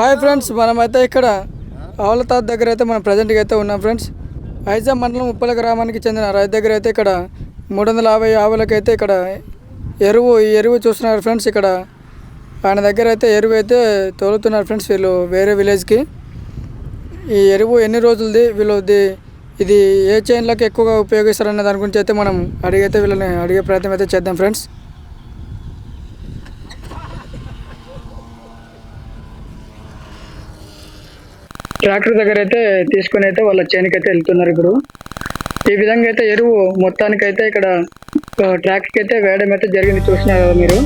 Hi friends మనమైతే ఇక్కడ ఆవులతాత దగ్గర అయితే మనం ప్రజెంట్గా అయితే ఉన్నాం ఫ్రెండ్స్. ఐజా మండలం ఉప్పల గ్రామానికి చెందిన రైతు దగ్గర అయితే ఇక్కడ మూడు వందల యాభై ఆవులకైతే ఇక్కడ ఎరువు ఈ ఎరువు చూస్తున్నారు ఫ్రెండ్స్ ఇక్కడ. ఆయన దగ్గర అయితే ఎరువు అయితే తోలుతున్నారు ఫ్రెండ్స్ వీళ్ళు వేరే విలేజ్కి. ఈ ఎరువు ఎన్ని రోజులది? వీళ్ళు ఇది ఏ చైన్లకు ఎక్కువగా ఉపయోగిస్తారనే దాని గురించి అయితే మనం అడిగైతే వీళ్ళని అడిగే ప్రయత్నం అయితే చేద్దాం ఫ్రెండ్స్. ట్రాక్టర్ దగ్గర అయితే తీసుకుని అయితే వాళ్ళ చేనికి అయితే వెళ్తున్నారు ఇప్పుడు. ఈ విధంగా అయితే ఎరువు మొత్తానికి అయితే ఇక్కడ ట్రాక్టర్కి అయితే వేయడం అయితే జరిగింది. చూసినారు కదా మీరు?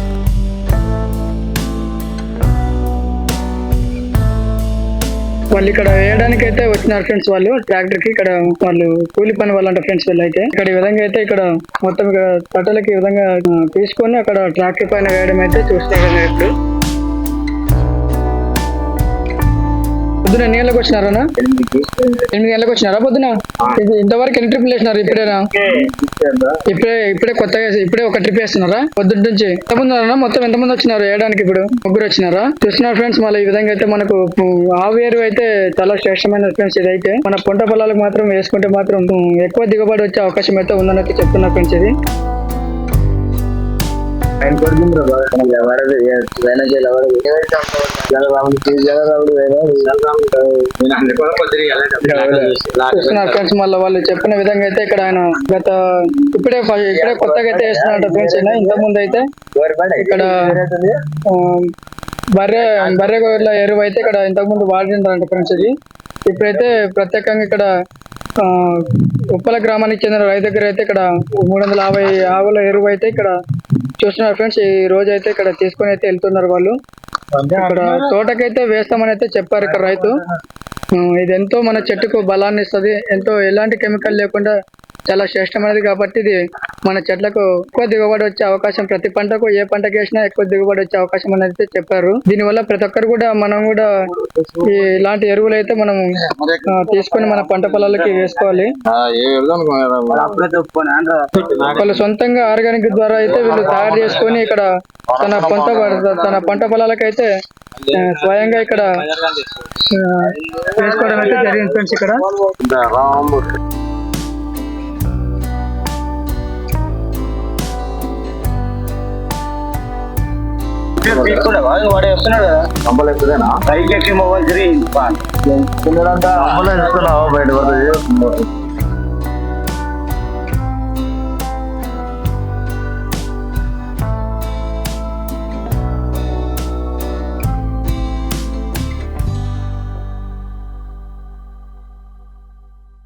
వాళ్ళు ఇక్కడ వేయడానికి అయితే వచ్చినారు ఫ్రెండ్స్ వాళ్ళు. ట్రాక్టర్కి ఇక్కడ వాళ్ళు కూలి పని వాళ్ళంట ఫ్రెండ్స్ వీళ్ళు అయితే. ఇక్కడ ఈ విధంగా అయితే ఇక్కడ మొత్తం ఇక్కడ తట్టలకి ఈ విధంగా తీసుకొని అక్కడ ట్రాక్టర్ పైన వేయడం అయితే చూస్తున్నారు కదా ఇప్పుడు పొద్దున ఎన్ని గంటలకు వచ్చినారా ఎనిమిది గంటలకు వచ్చినారా పొద్దున? ఇది ఇంతవరకు ఎన్ని ట్రిప్లు వేసినారు ఇప్పుడేనా? ఇప్పుడే ఇప్పుడే కొత్తగా ఇప్పుడే ఒక ట్రిప్ వేస్తున్నారా? పొద్దున్న నుంచి. ఎంతమంది మొత్తం ఎంతమంది వచ్చినారు వేయడానికి ఇప్పుడు? ముగ్గురు వచ్చినారా? చూస్తున్నారు ఫ్రెండ్స్ మళ్ళీ ఈ విధంగా అయితే మనకు ఆవు ఎరువు అయితే చాలా శ్రేష్టమైన ఫ్రెండ్స్ ఇదైతే. మన పంట పొలాలకు మాత్రం వేసుకుంటే మాత్రం ఎక్కువ దిగుబడి వచ్చే అవకాశం అయితే ఉందని అయితే చెప్తున్నారు ఫ్రెండ్స్ ఇది. ఆయన కొడుకుంది ఎవరది చేయాలి ఎవరది ఫ్రెండ్స్ మళ్ళీ వాళ్ళు చెప్పిన విధంగా అయితే ఇక్కడ ఆయన గత ఇప్పుడే ఇప్పుడే కొత్తగా అయితే వేస్తున్నారంట ఫ్రెండ్స్ ఇంత ముందు అయితే ఇక్కడ ఆ, బర్రె బర్రె గొర్రెల ఎరువు అయితే ఇక్కడ ఇంతకుముందు వాడింటారంట ఫ్రెండ్స్ ఇది. ఇప్పుడైతే ప్రత్యేకంగా ఇక్కడ ఆ, ఉప్పల గ్రామానికి చెందిన రైతు దగ్గర అయితే ఇక్కడ మూడు వందల యాభై ఆవుల ఎరువు అయితే ఇక్కడ చూస్తున్నారు ఫ్రెండ్స్. ఈ రోజు అయితే ఇక్కడ తీసుకొని అయితే వెళ్తున్నారు వాళ్ళు. ఇక్కడ తోటకైతే వేస్తామని అయితే చెప్పారు ఇక్కడ రైతు. ఇది ఎంతో మన చెట్టుకు బలాన్ని ఇస్తుంది ఎంతో ఎలాంటి కెమికల్ లేకుండా చాలా శ్రేష్టమైనది కాబట్టి ఇది మన చెట్లకు ఎక్కువ దిగుబడి వచ్చే అవకాశం ప్రతి పంటకు ఏ పంటకి వేసినా ఎక్కువ దిగుబడి వచ్చే అవకాశం అనేది చెప్పారు. దీనివల్ల ప్రతి ఒక్కరు కూడా మనం కూడా ఈ ఇలాంటి ఎరువులు అయితే మనం తీసుకొని మన పంట పొలాలకి వేసుకోవాలి. వాళ్ళు సొంతంగా ఆర్గానిక్ ద్వారా అయితే వీళ్ళు తయారు చేసుకొని ఇక్కడ తన పంట తన పంట పొలాలకైతే స్వయంగా ఇక్కడ వేసుకోవడం అయితే జరిగింది ఫ్రెండ్స్ ఇక్కడ. వాడే వస్తున్నాడు కదా? ఎక్కుదేనా పైకి ఎక్కి మొబైల్ తిరిగి బయట పడుతుంది